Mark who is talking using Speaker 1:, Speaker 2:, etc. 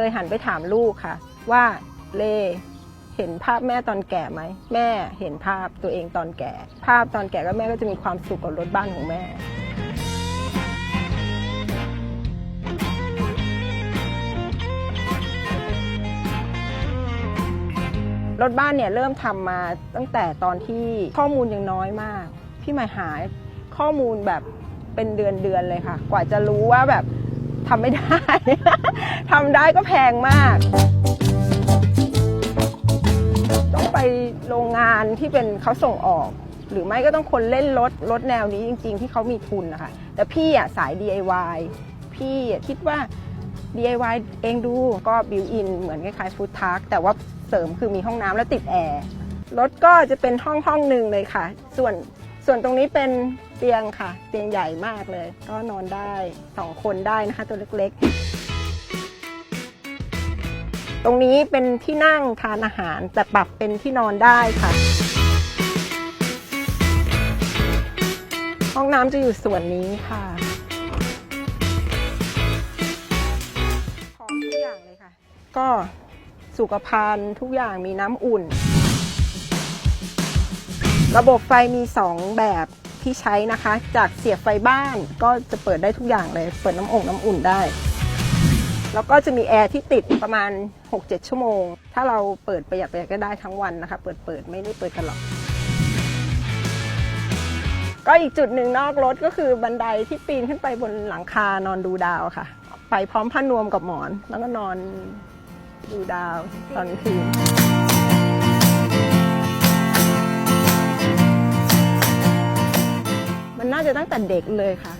Speaker 1: เคยหันไปถามลูกค่ะ ว่าเลเห็นภาพแม่ตอนแก่ไหม แม่เห็นภาพตัวเองตอนแก่ ภาพตอนแก่ก็แม่ก็จะมีความสุขกับรถบ้านของแม่รถบ้านเนี่ยเริ่มทำมาตั้งแต่ตอนที่ข้อมูลยังน้อยมาก พี่หมายหายข้อมูลแบบเป็นเดือนเดือนเลยค่ะ กว่าจะรู้ว่าแบบ ทำไม่ได้ ทำได้ก็แพงมาก ต้องไปโรงงานที่เป็นเขาส่งออก หรือไม่ก็ต้องคนเล่นรถรถแนวนี้จริง ๆ ที่เขามีทุนนะคะแต่พี่อะสาย DIY พี่คิดว่า DIY เองดูก็บิวอินเหมือนคล้ายๆฟู้ดทาร์กแต่ว่าเสริมคือมีห้องน้ำและติดแอร์รถก็จะเป็นห้องห้องหนึ่งเลยค่ะ ส่วน ส่วนตรงนี้เป็นเตียงค่ะ เตียงใหญ่มากเลย ก็นอนได้สองคนได้นะคะ ตัวเล็กๆ ตรงนี้เป็นที่นั่งทานอาหารแต่ปรับเป็นที่นอนได้ค่ะ ห้องน้ำจะอยู่ส่วนนี้ค่ะของทุกอย่างเลยค่ะ ก็สุขภัณฑ์ทุกอย่างมีน้ำอุ่น ระบบไฟมี 2 แบบที่ใช้นะคะ จากเสียบไฟบ้านก็จะเปิดได้ทุกอย่างเลย เปิดน้ำองน้ำอุ่นได้ แล้วก็จะมีแอร์ที่ติดประมาณ 6-7 ชั่วโมง ถ้าเราเปิดประหยัดประหยัดก็ได้ทั้งวันนะคะ เปิดเปิดไม่ได้เปิดตลอดก็อีกจุดหนึ่งนอกรถก็คือบันไดที่ปีนขึ้นไปบนหลังคานอนดูดาวค่ะ ไปพร้อมผ้านวมกับหมอน แล้วก็นอนดูดาวตอนคืนาจะตั้งแต่เด็กเลยค่ะ